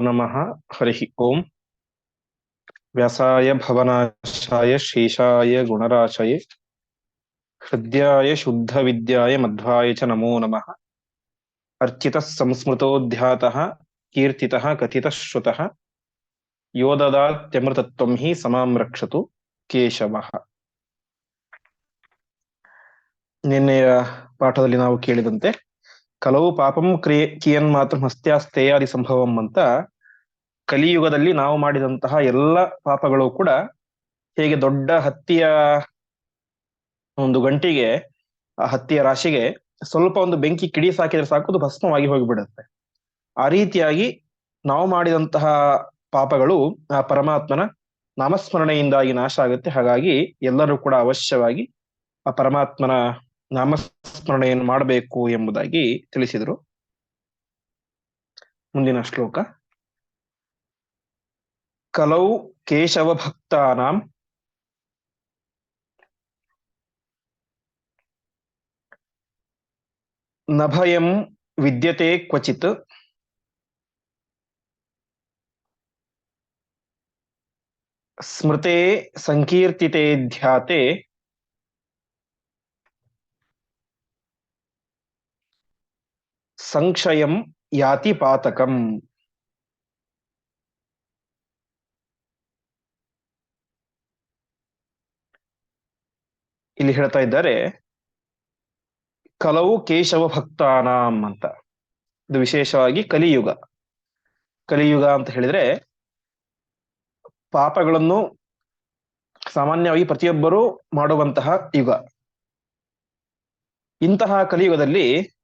नमः हरिः ओम् व्यासाय भवनाशाय शेषाय गुणराशये हृद्याय शुद्धविद्याय मध्वाय च नमो नमः अर्चितः संस्मृतोऽध्यातः कीर्तितः कथितः श्रुतः यो ददात्यमृतत्वं हि समां रक्षतु ಕೇಶವಃ ನಿನ್ನೆಯ ಪಾಠದಲ್ಲಿ ನಾವು ಕೇಳಿದಂತೆ ಕಲವು ಪಾಪಂ ಕ್ರಿಯೆ ಕಿಯನ್ ಮಾತ್ರ ಹಸ್ತ್ಯಾಸ್ತೇಯಾದಿ ಸಂಭವಂ ಅಂತ ಕಲಿಯುಗದಲ್ಲಿ ನಾವು ಮಾಡಿದಂತಹ ಎಲ್ಲ ಪಾಪಗಳು ಕೂಡ ಹೇಗೆ ದೊಡ್ಡ ಹತ್ತಿಯ ಒಂದು ಗಂಟಿಗೆ, ಆ ಹತ್ತಿಯ ರಾಶಿಗೆ ಸ್ವಲ್ಪ ಒಂದು ಬೆಂಕಿ ಕಿಡಿ ಸಾಕಿದ್ರೆ ಸಾಕು, ಅದು ಭಸ್ಮವಾಗಿ ಹೋಗಿಬಿಡುತ್ತೆ. ಆ ರೀತಿಯಾಗಿ ನಾವು ಮಾಡಿದಂತಹ ಪಾಪಗಳು ಆ ಪರಮಾತ್ಮನ ನಾಮಸ್ಮರಣೆಯಿಂದಾಗಿ ನಾಶ ಆಗುತ್ತೆ. ಹಾಗಾಗಿ ಎಲ್ಲರೂ ಕೂಡ ಅವಶ್ಯವಾಗಿ ಆ ಪರಮಾತ್ಮನ ನಾಮಸ್ಮರಣೆಯನ್ನು ಮಾಡಬೇಕು ಎಂಬುದಾಗಿ ತಿಳಿಸಿದರು. ಮುಂದಿನ ಶ್ಲೋಕ. ಕಲೌ ಕೇಶವ ಭಕ್ತಾನಾಂ. ನಭಯಂ ವಿದ್ಯತೆ ಕ್ವಚಿತ್. ಸ್ಮೃತೆ ಸಂಕೀರ್ತಿತೆ ಧ್ಯಾತೆ. ಸಂಕ್ಷಯಂ ಯಾತಿ ಪಾತಕಂ. ಇಲ್ಲಿ ಹೇಳ್ತಾ ಇದ್ದಾರೆ, ಕಲವು ಕೇಶವ ಭಕ್ತಾನಾಂ ಅಂತ. ಇದು ವಿಶೇಷವಾಗಿ ಕಲಿಯುಗ. ಕಲಿಯುಗ ಅಂತ ಹೇಳಿದ್ರೆ, ಪಾಪಗಳನ್ನು ಸಾಮಾನ್ಯವಾಗಿ ಪ್ರತಿಯೊಬ್ಬರೂ ಮಾಡುವಂತಹ ಯುಗ. ಇಂತಹ ಕಲಿಯುಗದಲ್ಲಿ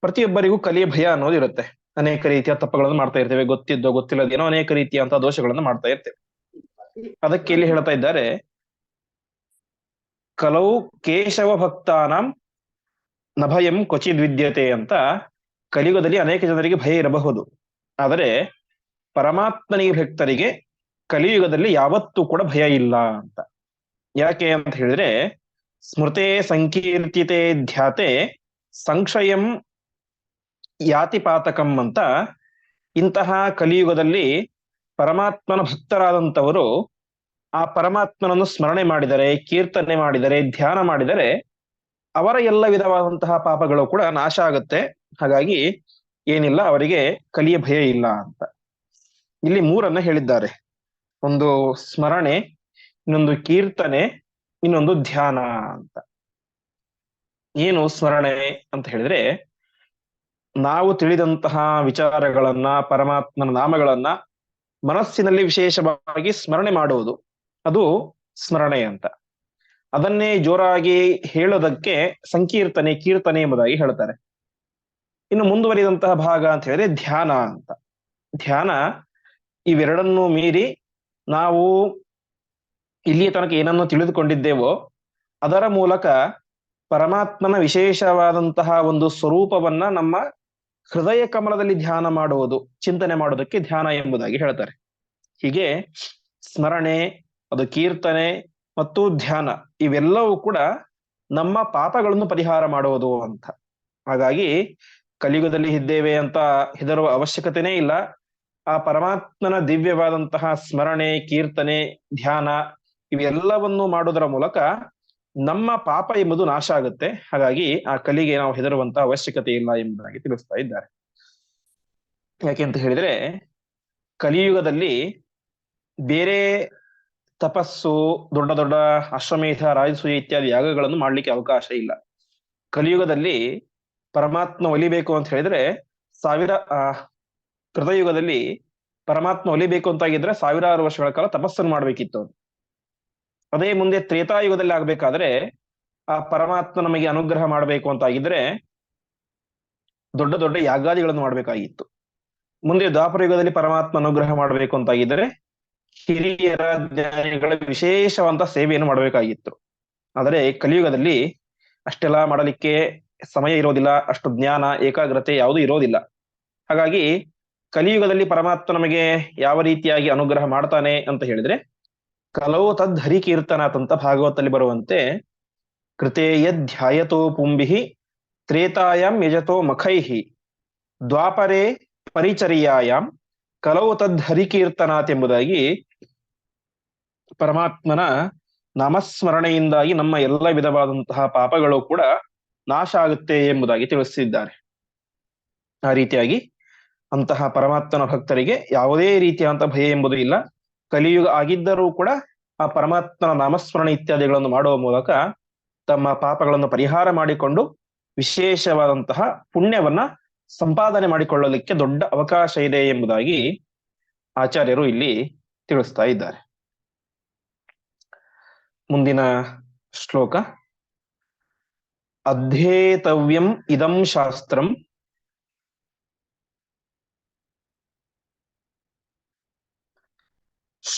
ಪ್ರತಿಯೊಬ್ಬರಿಗೂ ಕಲಿಯ ಭಯ ಅನ್ನೋದು ಇರುತ್ತೆ. ಅನೇಕ ರೀತಿಯ ತಪ್ಪುಗಳನ್ನು ಮಾಡ್ತಾ ಇರ್ತೇವೆ. ಗೊತ್ತಿದ್ದೋ ಗೊತ್ತಿಲ್ಲದೇನೋ ಅನೇಕ ರೀತಿಯಂತಹ ದೋಷಗಳನ್ನು ಮಾಡ್ತಾ ಇರ್ತೇವೆ. ಅದಕ್ಕೆ ಇಲ್ಲಿ ಹೇಳ್ತಾ ಇದ್ದಾರೆ ಕಲವು ಕೇಶವ ಭಕ್ತಾನ ನಭಯಂ ಕ್ವಚಿದ್ ವಿದ್ಯತೆ ಅಂತ ಕಲಿಯುಗದಲ್ಲಿ ಅನೇಕ ಜನರಿಗೆ ಭಯ ಇರಬಹುದು. ಆದರೆ ಪರಮಾತ್ಮನಿಗೆ ಭಕ್ತರಿಗೆ ಕಲಿಯುಗದಲ್ಲಿ ಯಾವತ್ತೂ ಕೂಡ ಭಯ ಇಲ್ಲ ಅಂತ. ಯಾಕೆ ಅಂತ ಹೇಳಿದ್ರೆ, ಸ್ಮೃತೆ ಸಂಕೀರ್ತಿತೆ ಧ್ಯಾತೆ ಸಂಕ್ಷಯಂ ಯಾತಿಪಾತಕಂ ಅಂತ ಇಂತಹ ಕಲಿಯುಗದಲ್ಲಿ ಪರಮಾತ್ಮನ ಭಕ್ತರಾದಂಥವರು ಆ ಪರಮಾತ್ಮನನ್ನು ಸ್ಮರಣೆ ಮಾಡಿದರೆ, ಕೀರ್ತನೆ ಮಾಡಿದರೆ, ಧ್ಯಾನ ಮಾಡಿದರೆ ಅವರ ಎಲ್ಲ ವಿಧವಾದಂತಹ ಪಾಪಗಳು ಕೂಡ ನಾಶ ಆಗುತ್ತೆ. ಹಾಗಾಗಿ ಏನಿಲ್ಲ, ಅವರಿಗೆ ಕಲಿಯ ಭಯ ಇಲ್ಲ ಅಂತ. ಇಲ್ಲಿ ಮೂರನ್ನ ಹೇಳಿದ್ದಾರೆ. ಒಂದು ಸ್ಮರಣೆ, ಇನ್ನೊಂದು ಕೀರ್ತನೆ, ಇನ್ನೊಂದು ಧ್ಯಾನ ಅಂತ. ಏನು ಸ್ಮರಣೆ ಅಂತ ಹೇಳಿದ್ರೆ ನಾವು ತಿಳಿದಂತಹ ವಿಚಾರಗಳನ್ನ, ಪರಮಾತ್ಮನ ನಾಮಗಳನ್ನ ಮನಸ್ಸಿನಲ್ಲಿ ವಿಶೇಷವಾಗಿ ಸ್ಮರಣೆ ಮಾಡುವುದು. ಅದು ಸ್ಮರಣೆ ಅಂತ. ಅದನ್ನೇ ಜೋರಾಗಿ ಹೇಳೋದಕ್ಕೆ ಸಂಕೀರ್ತನೆ, ಕೀರ್ತನೆ ಎಂಬುದಾಗಿ ಹೇಳ್ತಾರೆ. ಇನ್ನು ಮುಂದುವರಿದಂತಹ ಭಾಗ ಅಂತ ಹೇಳಿದ್ರೆ ಧ್ಯಾನ ಅಂತ. ಧ್ಯಾನ ಇವೆರಡನ್ನೂ ಮೀರಿ ನಾವು ಇಲ್ಲಿಯ ತನಕ ಏನನ್ನು ತಿಳಿದುಕೊಂಡಿದ್ದೇವೋ, ಅದರ ಮೂಲಕ ಪರಮಾತ್ಮನ ವಿಶೇಷವಾದಂತಹ ಒಂದು ಸ್ವರೂಪವನ್ನ ನಮ್ಮ ಹೃದಯ ಕಮಲದಲ್ಲಿ ಧ್ಯಾನ ಮಾಡುವುದು, ಚಿಂತನೆ ಮಾಡೋದಕ್ಕೆ ಧ್ಯಾನ ಎಂಬುದಾಗಿ ಹೇಳ್ತಾರೆ. ಹೀಗೆ ಸ್ಮರಣೆ, ಅದು ಕೀರ್ತನೆ ಮತ್ತು ಧ್ಯಾನ ಇವೆಲ್ಲವೂ ಕೂಡ ನಮ್ಮ ಪಾಪಗಳನ್ನು ಪರಿಹಾರ ಮಾಡುವುದು ಅಂತ. ಹಾಗಾಗಿ ಕಲಿಯುಗದಲ್ಲಿ ಇದ್ದೇವೆ ಅಂತ ಹೆದರುವ ಅವಶ್ಯಕತೆನೇ ಇಲ್ಲ. ಆ ಪರಮಾತ್ಮನ ದಿವ್ಯವಾದಂತಹ ಸ್ಮರಣೆ, ಕೀರ್ತನೆ, ಧ್ಯಾನ ಇವೆಲ್ಲವನ್ನು ಮಾಡುವುದರ ಮೂಲಕ ನಮ್ಮ ಪಾಪ ಎಂಬುದು ನಾಶ ಆಗುತ್ತೆ. ಹಾಗಾಗಿ ಆ ಕಲಿಗೆ ನಾವು ಹೆದರುವಂತಹ ಅವಶ್ಯಕತೆ ಇಲ್ಲ ಎಂಬುದಾಗಿ ತಿಳಿಸ್ತಾ ಇದ್ದಾರೆ. ಯಾಕೆ ಅಂತ ಹೇಳಿದ್ರೆ, ಕಲಿಯುಗದಲ್ಲಿ ಬೇರೆ ತಪಸ್ಸು, ದೊಡ್ಡ ದೊಡ್ಡ ಅಶ್ವಮೇಧ, ರಾಜಸೂಯ ಇತ್ಯಾದಿ ಯಾಗಗಳನ್ನು ಮಾಡ್ಲಿಕ್ಕೆ ಅವಕಾಶ ಇಲ್ಲ. ಕಲಿಯುಗದಲ್ಲಿ ಪರಮಾತ್ಮ ಒಲಿಬೇಕು ಅಂತ ಹೇಳಿದ್ರೆ, ಸಾವಿರ ಕೃತಯುಗದಲ್ಲಿ ಪರಮಾತ್ಮ ಒಲಿಬೇಕು ಅಂತಾಗಿದ್ರೆ ಸಾವಿರಾರು ವರ್ಷಗಳ ಕಾಲ ತಪಸ್ಸನ್ನು ಮಾಡ್ಬೇಕಿತ್ತು ಅದೇ ಮುಂದೆ ತ್ರೇತಾಯುಗದಲ್ಲಿ ಆಗ್ಬೇಕಾದ್ರೆ, ಆ ಪರಮಾತ್ಮ ನಮಗೆ ಅನುಗ್ರಹ ಮಾಡಬೇಕು ಅಂತಾಗಿದ್ರೆ ದೊಡ್ಡ ದೊಡ್ಡ ಯಾಗಾದಿಗಳನ್ನು ಮಾಡ್ಬೇಕಾಗಿತ್ತು. ಮುಂದೆ ದ್ವಾಪರ ಯುಗದಲ್ಲಿ ಪರಮಾತ್ಮ ಅನುಗ್ರಹ ಮಾಡಬೇಕು ಅಂತಾಗಿದ್ರೆ ಹಿರಿಯರ ಜ್ಞಾನಿಗಳ ವಿಶೇಷವಂತ ಸೇವೆಯನ್ನು ಮಾಡಬೇಕಾಗಿತ್ತು. ಆದರೆ ಕಲಿಯುಗದಲ್ಲಿ ಅಷ್ಟೆಲ್ಲ ಮಾಡಲಿಕ್ಕೆ ಸಮಯ ಇರೋದಿಲ್ಲ, ಅಷ್ಟು ಜ್ಞಾನ, ಏಕಾಗ್ರತೆ ಯಾವುದೂ ಇರೋದಿಲ್ಲ. ಹಾಗಾಗಿ ಕಲಿಯುಗದಲ್ಲಿ ಪರಮಾತ್ಮ ನಮಗೆ ಯಾವ ರೀತಿಯಾಗಿ ಅನುಗ್ರಹ ಮಾಡ್ತಾನೆ ಅಂತ ಹೇಳಿದ್ರೆ ಕಲವು ತದ್ ಹರಿಕೀರ್ತನಾಥ್ ಅಂತ ಭಾಗವತಲ್ಲಿ ಬರುವಂತೆ ಕೃತೇಯ ಧ್ಯಾಯತೋ ಪುಂಬಿಹಿ ತ್ರೇತಾಯಾಂ ಯಜತೋ ಮಖೈಹಿ ದ್ವಾಪರೇ ಪರಿಚರ್ಯಾಯಾಂ ಕಲೌ ತದ್ ಎಂಬುದಾಗಿ ಪರಮಾತ್ಮನ ನಾಮಸ್ಮರಣೆಯಿಂದಾಗಿ ನಮ್ಮ ಎಲ್ಲ ವಿಧವಾದಂತಹ ಪಾಪಗಳು ಕೂಡ ನಾಶ ಆಗುತ್ತೆ ಎಂಬುದಾಗಿ ತಿಳಿಸಿದ್ದಾರೆ. ಆ ರೀತಿಯಾಗಿ ಅಂತಹ ಪರಮಾತ್ಮನ ಭಕ್ತರಿಗೆ ಯಾವುದೇ ರೀತಿಯಾದಂತಹ ಭಯ ಎಂಬುದು ಇಲ್ಲ. ಕಲಿಯುಗ ಆಗಿದ್ದರೂ ಕೂಡ ಆ ಪರಮಾತ್ಮನ ನಾಮಸ್ಮರಣೆ ಇತ್ಯಾದಿಗಳನ್ನು ಮಾಡುವ ಮೂಲಕ ತಮ್ಮ ಪಾಪಗಳನ್ನು ಪರಿಹಾರ ಮಾಡಿಕೊಂಡು ವಿಶೇಷವಾದಂತಹ ಪುಣ್ಯವನ್ನ ಸಂಪಾದನೆ ಮಾಡಿಕೊಳ್ಳಲಿಕ್ಕೆ ದೊಡ್ಡ ಅವಕಾಶ ಇದೆ ಎಂಬುದಾಗಿ ಆಚಾರ್ಯರು ಇಲ್ಲಿ ತಿಳಿಸ್ತಾ ಇದ್ದಾರೆ. ಮುಂದಿನ ಶ್ಲೋಕ. ಅಧ್ಯೇತವ್ಯಂ ಇದಂ ಶಾಸ್ತ್ರಂ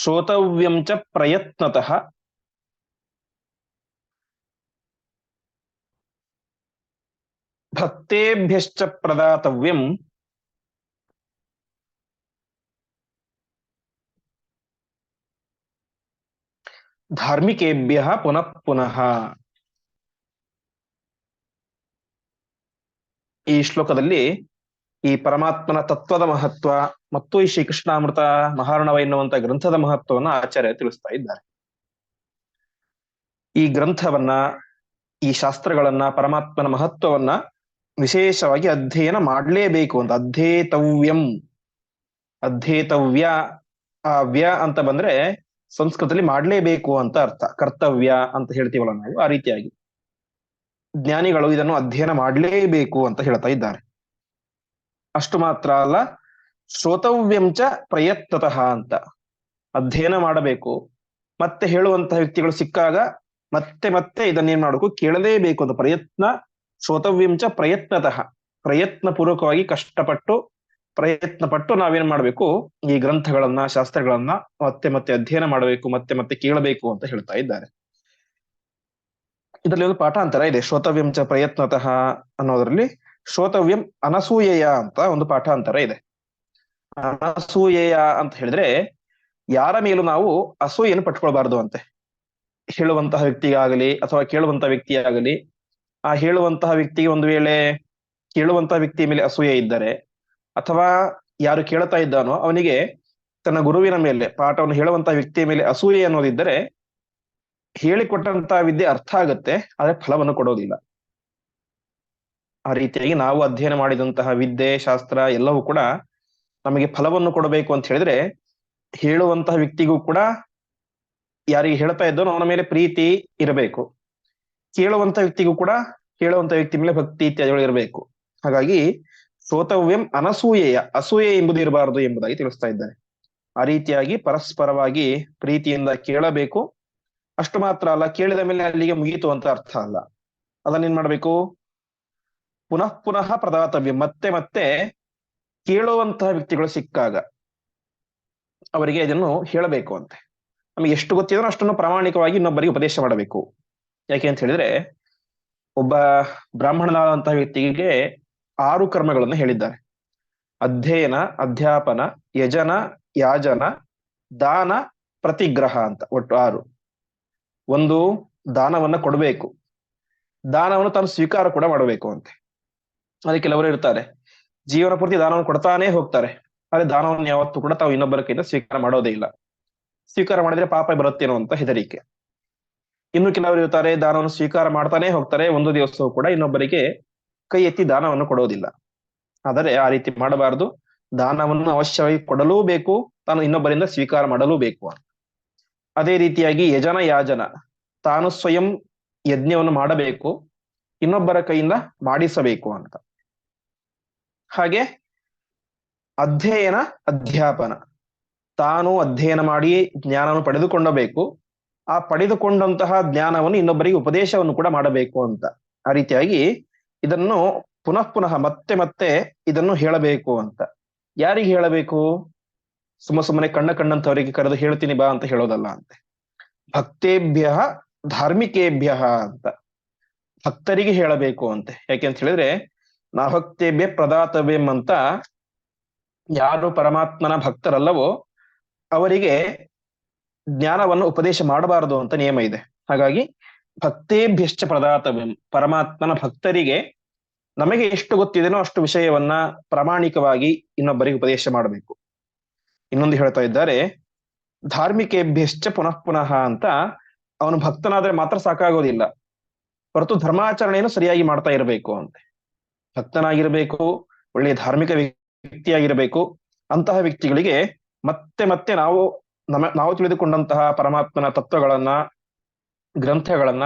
ಶ್ರೋತವ್ಯಂ ಚ ಪ್ರಯತ್ನತಃ ಭಕ್ತೇಭ್ಯಶ್ಚ ಪ್ರದಾತವ್ಯಂ ಧಾರ್ಮಿಕೇಭ್ಯ ಪುನಃ ಪುನಃ ಈ ಶ್ಲೋಕದಲ್ಲಿ ಈ ಪರಮಾತ್ಮನ ತತ್ವದ ಮಹತ್ವ ಮತ್ತು ಈ ಶ್ರೀಕೃಷ್ಣಾಮೃತ ಮಹಾರಣವ ಎನ್ನುವಂತ ಗ್ರಂಥದ ಮಹತ್ವವನ್ನ ಆಚಾರ್ಯ ತಿಳಿಸ್ತಾ ಇದ್ದಾರೆ. ಈ ಗ್ರಂಥವನ್ನ, ಈ ಶಾಸ್ತ್ರಗಳನ್ನ, ಪರಮಾತ್ಮನ ಮಹತ್ವವನ್ನ ವಿಶೇಷವಾಗಿ ಅಧ್ಯಯನ ಮಾಡಲೇಬೇಕು ಅಂತ. ಅಧ್ಯೇತವ್ಯಂ. ಅಧ್ಯೇತವ್ಯ ಆ ವ್ಯ ಅಂತ ಬಂದ್ರೆ ಸಂಸ್ಕೃತದಲ್ಲಿ ಮಾಡಲೇಬೇಕು ಅಂತ ಅರ್ಥ. ಕರ್ತವ್ಯ ಅಂತ ಹೇಳ್ತೀವಲ್ಲ ನಾವು, ಆ ರೀತಿಯಾಗಿ. ಜ್ಞಾನಿಗಳು ಇದನ್ನು ಅಧ್ಯಯನ ಮಾಡಲೇಬೇಕು ಅಂತ ಹೇಳ್ತಾ ಇದ್ದಾರೆ. ಅಷ್ಟು ಮಾತ್ರ ಅಲ್ಲ ಶ್ರೋತವ್ಯಂಚ ಪ್ರಯತ್ನತಃ ಅಂತ. ಅಧ್ಯಯನ ಮಾಡಬೇಕು. ಮತ್ತೆ ಹೇಳುವಂತಹ ವ್ಯಕ್ತಿಗಳು ಸಿಕ್ಕಾಗ ಮತ್ತೆ ಮತ್ತೆ ಇದನ್ನೇನ್ ಮಾಡಬೇಕು? ಕೇಳಲೇಬೇಕು ಅಂತ ಪ್ರಯತ್ನ. ಶ್ರೋತವ್ಯಂಚ ಪ್ರಯತ್ನತಃ. ಪ್ರಯತ್ನ ಪೂರ್ವಕವಾಗಿ ಕಷ್ಟಪಟ್ಟು ಪ್ರಯತ್ನ ಪಟ್ಟು ನಾವೇನ್ ಮಾಡ್ಬೇಕು? ಈ ಗ್ರಂಥಗಳನ್ನ, ಶಾಸ್ತ್ರಗಳನ್ನ ಮತ್ತೆ ಮತ್ತೆ ಅಧ್ಯಯನ ಮಾಡಬೇಕು, ಮತ್ತೆ ಮತ್ತೆ ಕೇಳಬೇಕು ಅಂತ ಹೇಳ್ತಾ ಇದ್ದಾರೆ. ಇದರಲ್ಲಿ ಒಂದು ಪಾಠಾಂತರ ಇದೆ. ಶ್ರೋತವ್ಯಂಚ ಪ್ರಯತ್ನತಃ ಅನ್ನೋದ್ರಲ್ಲಿ ಶ್ರೋತವ್ಯಂ ಅನಸೂಯೆಯ ಅಂತ ಒಂದು ಪಾಠಾಂತರ ಇದೆ. ಅನಸೂಯೆಯ ಅಂತ ಹೇಳಿದ್ರೆ, ಯಾರ ಮೇಲೂ ನಾವು ಅಸೂಯೆಯನ್ನು ಪಟ್ಕೊಳ್ಬಾರ್ದು ಅಂತೆ. ಹೇಳುವಂತಹ ವ್ಯಕ್ತಿಗಾಗಲಿ ಅಥವಾ ಕೇಳುವಂತಹ ವ್ಯಕ್ತಿಯಾಗಲಿ, ಆ ಹೇಳುವಂತಹ ವ್ಯಕ್ತಿಗೆ ಒಂದು ವೇಳೆ ಕೇಳುವಂತಹ ವ್ಯಕ್ತಿಯ ಮೇಲೆ ಅಸೂಯೆ ಇದ್ದರೆ, ಅಥವಾ ಯಾರು ಕೇಳ್ತಾ ಇದ್ದಾನೋ ಅವನಿಗೆ ತನ್ನ ಗುರುವಿನ ಮೇಲೆ, ಪಾಠವನ್ನು ಹೇಳುವಂತಹ ವ್ಯಕ್ತಿಯ ಮೇಲೆ ಅಸೂಯೆ ಅನ್ನೋದಿದ್ದರೆ ಹೇಳಿಕೊಟ್ಟಂತಹ ವಿದ್ಯೆ ಅರ್ಥ ಆಗುತ್ತೆ, ಆದ್ರೆ ಫಲವನ್ನು ಕೊಡೋದಿಲ್ಲ. ಆ ರೀತಿಯಾಗಿ ನಾವು ಅಧ್ಯಯನ ಮಾಡಿದಂತಹ ವಿದ್ಯೆ, ಶಾಸ್ತ್ರ ಎಲ್ಲವೂ ಕೂಡ ನಮಗೆ ಫಲವನ್ನು ಕೊಡಬೇಕು ಅಂತ ಹೇಳಿದ್ರೆ ಹೇಳುವಂತಹ ವ್ಯಕ್ತಿಗೂ ಕೂಡ ಯಾರಿಗೆ ಹೇಳ್ತಾ ಇದ್ದೋ ಅವನ ಮೇಲೆ ಪ್ರೀತಿ ಇರಬೇಕು. ಕೇಳುವಂತ ವ್ಯಕ್ತಿಗೂ ಕೂಡ ಕೇಳುವಂತ ವ್ಯಕ್ತಿ ಮೇಲೆ ಭಕ್ತಿ ಇತ್ಯಾದಿಗಳು ಇರಬೇಕು. ಹಾಗಾಗಿ ಶ್ರೋತವ್ಯಂ ಅನಸೂಯೆಯ, ಅಸೂಯೆ ಎಂಬುದು ಇರಬಾರದು ಎಂಬುದಾಗಿ ತಿಳಿಸ್ತಾ ಇದ್ದಾರೆ. ಆ ರೀತಿಯಾಗಿ ಪರಸ್ಪರವಾಗಿ ಪ್ರೀತಿಯಿಂದ ಕೇಳಬೇಕು. ಅಷ್ಟು ಮಾತ್ರ ಅಲ್ಲ, ಕೇಳಿದ ಮೇಲೆ ಅಲ್ಲಿಗೆ ಮುಗಿಯಿತು ಅಂತ ಅರ್ಥ ಅಲ್ಲ. ಅದನ್ನೇನ್ ಮಾಡ್ಬೇಕು? ಪುನಃ ಪುನಃ ಪ್ರದಾತವ್ಯ, ಮತ್ತೆ ಮತ್ತೆ ಕೇಳುವಂತಹ ವ್ಯಕ್ತಿಗಳು ಸಿಕ್ಕಾಗ ಅವರಿಗೆ ಇದನ್ನು ಹೇಳಬೇಕು ಅಂತೆ. ನಮಗೆ ಎಷ್ಟು ಗೊತ್ತಿದ್ರೂ ಅಷ್ಟನ್ನು ಪ್ರಾಮಾಣಿಕವಾಗಿ ಇನ್ನೊಬ್ಬರಿಗೆ ಉಪದೇಶ ಮಾಡಬೇಕು. ಯಾಕೆ ಅಂತ ಹೇಳಿದ್ರೆ, ಒಬ್ಬ ಬ್ರಾಹ್ಮಣನಾದಂತಹ ವ್ಯಕ್ತಿಗೆ ಆರು ಕರ್ಮಗಳನ್ನು ಹೇಳಿದ್ದಾರೆ. ಅಧ್ಯಯನ, ಅಧ್ಯಾಪನ, ಯಜನ, ಯಾಜನ, ದಾನ, ಪ್ರತಿಗ್ರಹ ಅಂತ ಒಟ್ಟು ಆರು. ಒಂದು, ದಾನವನ್ನ ಕೊಡಬೇಕು. ದಾನವನ್ನು ತಾನು ಸ್ವೀಕಾರ ಕೂಡ ಮಾಡಬೇಕು ಅಂತೆ. ಅದಕ್ಕೆ ಕೆಲವರು ಇರ್ತಾರೆ. ಜೀವನ ಪೂರ್ತಿ ದಾನವನ್ನು ಕೊಡ್ತಾನೆ ಹೋಗ್ತಾರೆ. ಆದ್ರೆ ದಾನವನ್ನು ಯಾವತ್ತೂ ಕೂಡ ತಾವು ಇನ್ನೊಬ್ಬರ ಕೈಯಿಂದ ಸ್ವೀಕಾರ ಮಾಡೋದೇ ಇಲ್ಲ. ಸ್ವೀಕಾರ ಮಾಡಿದ್ರೆ ಪಾಪ ಬರುತ್ತೇನೋ ಅಂತ ಹೆದರಿಕೆ. ಇನ್ನು ಕೆಲವರು ಇರ್ತಾರೆ, ದಾನವನ್ನು ಸ್ವೀಕಾರ ಮಾಡ್ತಾನೆ ಹೋಗ್ತಾರೆ. ಒಂದು ದಿವಸವೂ ಕೂಡ ಇನ್ನೊಬ್ಬರಿಗೆ ಕೈ ಎತ್ತಿ ದಾನವನ್ನು ಕೊಡೋದಿಲ್ಲ. ಆದರೆ ಆ ರೀತಿ ಮಾಡಬಾರದು. ದಾನವನ್ನು ಅವಶ್ಯವಾಗಿ ಕೊಡಲೂ ಬೇಕು ತಾನು ಇನ್ನೊಬ್ಬರಿಂದ ಸ್ವೀಕಾರ ಮಾಡಲೂ ಬೇಕು ಅದೇ ರೀತಿಯಾಗಿ ಯಜನ ಯಾಜನ. ತಾನು ಸ್ವಯಂ ಯಜ್ಞವನ್ನು ಮಾಡಬೇಕು. ಇನ್ನೊಬ್ಬರ ಕೈಯಿಂದ ಮಾಡಿಸಬೇಕು ಅಂತ. ಹಾಗೆ ಅಧ್ಯಯನ, ಅಧ್ಯಾಪನ. ತಾನು ಅಧ್ಯಯನ ಮಾಡಿ ಜ್ಞಾನವನ್ನು ಪಡೆದುಕೊಂಡಬೇಕು. ಆ ಪಡೆದುಕೊಂಡಂತಹ ಜ್ಞಾನವನ್ನು ಇನ್ನೊಬ್ಬರಿಗೆ ಉಪದೇಶವನ್ನು ಕೂಡ ಮಾಡಬೇಕು ಅಂತ. ಆ ರೀತಿಯಾಗಿ ಇದನ್ನು ಪುನಃ ಪುನಃ ಮತ್ತೆ ಮತ್ತೆ ಇದನ್ನು ಹೇಳಬೇಕು ಅಂತ. ಯಾರಿಗೆ ಹೇಳಬೇಕು? ಸುಮ್ಮ ಸುಮ್ಮನೆ ಕಣ್ಣ ಕಣ್ಣಂತವರಿಗೆ ಕರೆದು ಹೇಳ್ತೀನಿ ಬಾ ಅಂತ ಹೇಳೋದಲ್ಲ ಅಂತೆ. ಭಕ್ತೇಭ್ಯ ಧಾರ್ಮಿಕೇಭ್ಯ ಅಂತ. ಭಕ್ತರಿಗೆ ಹೇಳಬೇಕು ಅಂತೆ. ಯಾಕೆ ಅಂತ ಹೇಳಿದ್ರೆ ನಾಭಕ್ತೇಭ್ಯ ಪ್ರದಾತವೆಂ ಅಂತ ಯಾರು ಪರಮಾತ್ಮನ ಭಕ್ತರಲ್ಲವೋ ಅವರಿಗೆ ಜ್ಞಾನವನ್ನು ಉಪದೇಶ ಮಾಡಬಾರದು ಅಂತ ನಿಯಮ ಇದೆ. ಹಾಗಾಗಿ ಭಕ್ತೇಭ್ಯಶ್ಚ ಪ್ರದಾತವ್ಯಂ, ಪರಮಾತ್ಮನ ಭಕ್ತರಿಗೆ ನಮಗೆ ಎಷ್ಟು ಗೊತ್ತಿದೆನೋ ಅಷ್ಟು ವಿಷಯವನ್ನ ಪ್ರಾಮಾಣಿಕವಾಗಿ ಇನ್ನೊಬ್ಬರಿಗೆ ಉಪದೇಶ ಮಾಡಬೇಕು. ಇನ್ನೊಂದು ಹೇಳ್ತಾ ಇದ್ದಾರೆ, ಧಾರ್ಮಿಕೇಭ್ಯಶ್ಚ ಪುನಃ ಪುನಃ ಅಂತ ಅವನು ಭಕ್ತನಾದ್ರೆ ಮಾತ್ರ ಸಾಕಾಗೋದಿಲ್ಲ. ಹೊರತು ಧರ್ಮಾಚರಣೆಯನ್ನು ಸರಿಯಾಗಿ ಮಾಡ್ತಾ ಇರಬೇಕು ಅಂತೆ. ಭಕ್ತನಾಗಿರ್ಬೇಕು, ಒಳ್ಳೆಯ ಧಾರ್ಮಿಕ ವ್ಯಕ್ತಿಯಾಗಿರಬೇಕು, ಅಂತಹ ವ್ಯಕ್ತಿಗಳಿಗೆ ಮತ್ತೆ ಮತ್ತೆ ನಾವು ನಮ್ಮ ನಾವು ತಿಳಿದುಕೊಂಡಂತಹ ಪರಮಾತ್ಮನ ತತ್ವಗಳನ್ನ, ಗ್ರಂಥಗಳನ್ನ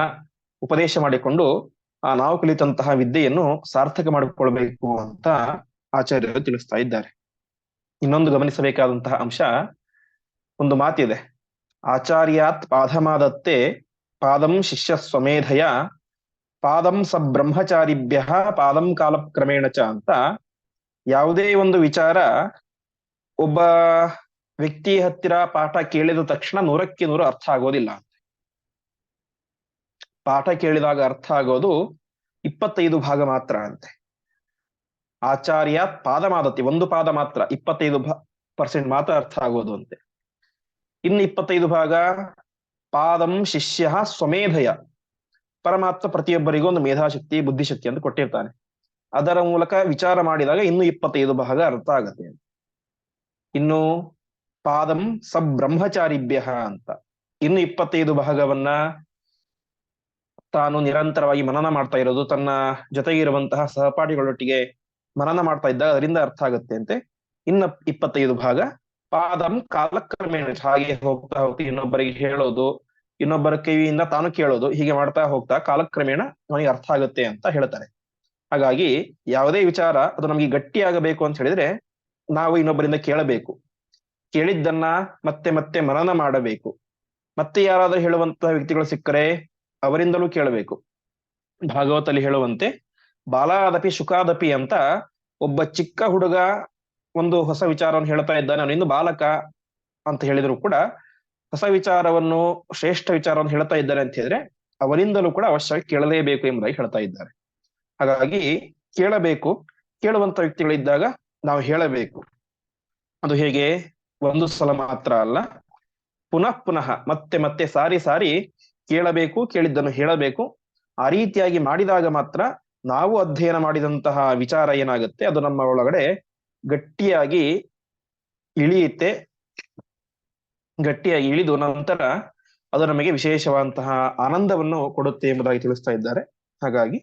ಉಪದೇಶ ಮಾಡಿಕೊಂಡು, ಆ ನಾವು ಕಲಿತಂತಹ ವಿದ್ಯೆಯನ್ನು ಸಾರ್ಥಕ ಮಾಡಿಕೊಳ್ಬೇಕು ಅಂತ ಆಚಾರ್ಯರು ತಿಳಿಸ್ತಾ ಇದ್ದಾರೆ. ಇನ್ನೊಂದು ಗಮನಿಸಬೇಕಾದಂತಹ ಅಂಶ, ಒಂದು ಮಾತಿದೆ. ಆಚಾರ್ಯಾತ್ ಪಾದಮಾದತ್ತೆ ಪಾದಂ ಶಿಷ್ಯ ಸ್ವಮೇಧಯ ಪಾದಂ ಸ ಬ್ರಹ್ಮಚಾರಿಭ್ಯ ಪಾದಂ ಕಾಲಕ್ರಮೇಣ ಚ ಅಂತ ಯಾವುದೇ ಒಂದು ವಿಚಾರ ಒಬ್ಬ ವ್ಯಕ್ತಿ ಹತ್ತಿರ ಪಾಠ ಕೇಳಿದ ತಕ್ಷಣ ನೂರಕ್ಕೆ ನೂರು ಅರ್ಥ ಆಗೋದಿಲ್ಲ ಪಾಠ ಕೇಳಿದಾಗ ಅರ್ಥ ಆಗೋದು ಇಪ್ಪತ್ತೈದು ಭಾಗ ಮಾತ್ರ ಅಂತೆ. ಆಚಾರ್ಯ ಪಾದ ಮಾದತಿ ಒಂದು ಪಾದ ಮಾತ್ರ, ಇಪ್ಪತ್ತೈದು ಪರ್ಸೆಂಟ್ ಮಾತ್ರ ಅರ್ಥ ಆಗೋದು ಅಂತೆ. ಇನ್ನು ಇಪ್ಪತ್ತೈದು ಭಾಗ, ಪಾದಂ ಶಿಷ್ಯ ಸ್ವಮೇಧಯ. ಪರಮಾತ್ಮ ಪ್ರತಿಯೊಬ್ಬರಿಗೂ ಒಂದು ಮೇಧಾಶಕ್ತಿ, ಬುದ್ಧಿಶಕ್ತಿ ಅಂತ ಕೊಟ್ಟಿರ್ತಾನೆ. ಅದರ ಮೂಲಕ ವಿಚಾರ ಮಾಡಿದಾಗ ಇನ್ನು ಇಪ್ಪತ್ತೈದು ಭಾಗ ಅರ್ಥ ಆಗತ್ತೆ. ಇನ್ನು ಪಾದಂ ಸಬ್ರಹ್ಮಚಾರಿಭ್ಯ ಬ್ರಹ್ಮಚಾರಿಭ್ಯ ಅಂತ. ಇನ್ನು ಇಪ್ಪತ್ತೈದು ಭಾಗವನ್ನ ತಾನು ನಿರಂತರವಾಗಿ ಮನನ ಮಾಡ್ತಾ ಇರೋದು, ತನ್ನ ಜೊತೆಗಿರುವಂತಹ ಸಹಪಾಠಿಗಳೊಟ್ಟಿಗೆ ಮನನ ಮಾಡ್ತಾ ಇದ್ದಾಗ ಅದರಿಂದ ಅರ್ಥ ಆಗುತ್ತೆ ಅಂತೆ. ಇನ್ನ ಇಪ್ಪತ್ತೈದು ಭಾಗ, ಪಾದಂ ಕಾಲಕ್ರಮೇಣ ಹಾಗೆ ಹೋಗ್ತಾ ಹೋಗ್ತಾ ಇನ್ನೊಬ್ಬರಿಗೆ ಹೇಳೋದು ಇನ್ನೊಬ್ಬರ ಕಿವಿಯಿಂದ ತಾನು ಕೇಳೋದು, ಹೀಗೆ ಮಾಡ್ತಾ ಹೋಗ್ತಾ ಕಾಲಕ್ರಮೇಣ ಅವನಿಗೆ ಅರ್ಥ ಆಗುತ್ತೆ ಅಂತ ಹೇಳ್ತಾರೆ. ಹಾಗಾಗಿ ಯಾವುದೇ ವಿಚಾರ ಅದು ನಮಗೆ ಗಟ್ಟಿಯಾಗಬೇಕು ಅಂತ ಹೇಳಿದ್ರೆ ನಾವು ಇನ್ನೊಬ್ಬರಿಂದ ಕೇಳಬೇಕು. ಕೇಳಿದ್ದನ್ನ ಮತ್ತೆ ಮತ್ತೆ ಮನನ ಮಾಡಬೇಕು. ಮತ್ತೆ ಯಾರಾದರೂ ಹೇಳುವಂತಹ ವ್ಯಕ್ತಿಗಳು ಸಿಕ್ಕರೆ ಅವರಿಂದಲೂ ಕೇಳಬೇಕು. ಭಾಗವತಲ್ಲಿ ಹೇಳುವಂತೆ, ಬಾಲಾದಪಿ ಶುಕಾದಪಿ ಅಂತ ಒಬ್ಬ ಚಿಕ್ಕ ಹುಡುಗ ಒಂದು ಹೊಸ ವಿಚಾರವನ್ನು ಹೇಳ್ತಾ ಇದ್ದಾನೆ. ಇನ್ನು ಬಾಲಕ ಅಂತ ಹೇಳಿದ್ರು ಕೂಡ ಹೊಸ ವಿಚಾರವನ್ನು, ಶ್ರೇಷ್ಠ ವಿಚಾರವನ್ನು ಹೇಳ್ತಾ ಇದ್ದಾರೆ ಅಂತ ಹೇಳಿದ್ರೆ, ಅವರಿಂದಲೂ ಕೂಡ ಅವಶ್ಯವಾಗಿ ಕೇಳಲೇಬೇಕು ಎಂಬುದಾಗಿ ಹೇಳ್ತಾ ಇದ್ದಾರೆ. ಹಾಗಾಗಿ ಕೇಳಬೇಕು, ಕೇಳುವಂತ ವ್ಯಕ್ತಿಗಳಿದ್ದಾಗ ನಾವು ಹೇಳಬೇಕು. ಅದು ಹೇಗೆ? ಒಂದು ಸಲ ಮಾತ್ರ ಅಲ್ಲ. ಪುನಃ ಪುನಃ ಮತ್ತೆ ಮತ್ತೆ ಸಾರಿ ಸಾರಿ ಕೇಳಬೇಕು, ಕೇಳಿದ್ದನ್ನು ಹೇಳಬೇಕು. ಆ ರೀತಿಯಾಗಿ ಮಾಡಿದಾಗ ಮಾತ್ರ ನಾವು ಅಧ್ಯಯನ ಮಾಡಿದಂತಹ ವಿಚಾರ ಏನಾಗುತ್ತೆ? ಅದು ನಮ್ಮ ಒಳಗಡೆ ಗಟ್ಟಿಯಾಗಿ ಇಳಿಯುತ್ತೆ. ಗಟ್ಟಿಯಾಗಿ ಇಳಿದು ನಂತರ ಅದು ನಮಗೆ ವಿಶೇಷವಾದಂತಹ ಆನಂದವನ್ನು ಕೊಡುತ್ತೆ ಎಂಬುದಾಗಿ ತಿಳಿಸ್ತಾ ಇದ್ದಾರೆ. ಹಾಗಾಗಿ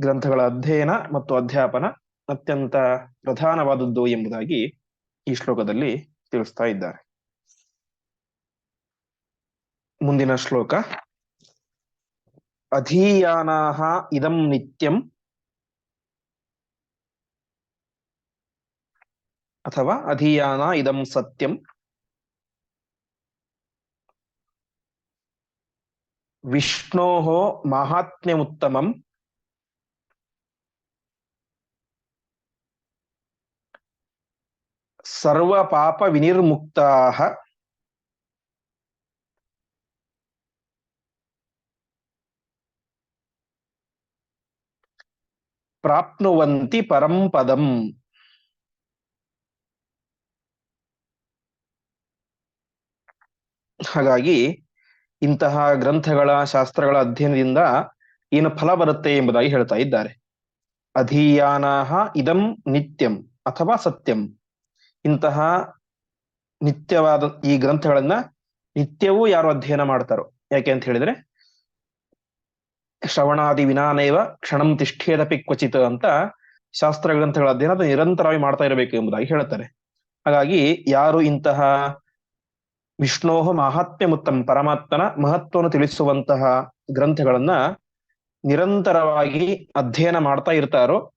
ಗ್ರಂಥಗಳ ಅಧ್ಯಯನ ಮತ್ತು ಅಧ್ಯಾಪನ ಅತ್ಯಂತ ಪ್ರಧಾನವಾದದ್ದು ಎಂಬುದಾಗಿ ಈ ಶ್ಲೋಕದಲ್ಲಿ ತಿಳಿಸ್ತಾ ಇದ್ದಾರೆ. ಮುಂದಿನ ಶ್ಲೋಕ. ಅಧೀಯಾನಾಹ ಇದಂ ನಿತ್ಯಂ ಅಥವಾ ಅಧೀಯಾನ ಇದಂ ಸತ್ಯಂ. ವಿಷ್ಣೋ ಮಾಹಾತ್ಮ್ಯಮುತ್ತಮಂ ಸರ್ವ ಪಾಪ ವಿನಿರ್ಮುಕ್ತಾ ಪ್ರಾಪ್ನುವಂತಿ ಪರಂ ಪದಂ ಹಾಗಾಗಿ ಇಂತಹ ಗ್ರಂಥಗಳ ಶಾಸ್ತ್ರಗಳ ಅಧ್ಯಯನದಿಂದ ಏನು ಫಲ ಬರುತ್ತೆ ಎಂಬುದಾಗಿ ಹೇಳ್ತಾ ಇದ್ದಾರೆ. ಅಧೀಯಾನಾಹ ಇದಂ ನಿತ್ಯಂ ಅಥವಾ ಸತ್ಯಂ. ಇಂತಹ ನಿತ್ಯವಾದ ಈ ಗ್ರಂಥಗಳನ್ನ ನಿತ್ಯವೂ ಯಾರು ಅಧ್ಯಯನ ಮಾಡ್ತಾರೋ? ಯಾಕೆ ಅಂತ ಹೇಳಿದ್ರೆ, ಶ್ರವಣಾದಿ ವಿನಾನೇವ ಕ್ಷಣಂ ತಿಷ್ಠೇದಪಿ ಕ್ವಚಿತ ಅಂತ ಶಾಸ್ತ್ರ ಗ್ರಂಥಗಳ ಅಧ್ಯಯನ ನಿರಂತರವಾಗಿ ಮಾಡ್ತಾ ಇರಬೇಕು ಎಂಬುದಾಗಿ ಹೇಳ್ತಾರೆ. ಹಾಗಾಗಿ ಯಾರು ಇಂತಹ ವಿಷ್ಣೋಹ ಮಹಾತ್ಮ್ಯಮುತ್ತಮ ಪರಮಾತ್ಮನ ಮಹತ್ವವನ್ನು ತಿಳಿಸುವಂತಹ ಗ್ರಂಥಗಳನ್ನ ನಿರಂತರವಾಗಿ ಅಧ್ಯಯನ ಮಾಡ್ತಾ ಇರ್ತಾರೋ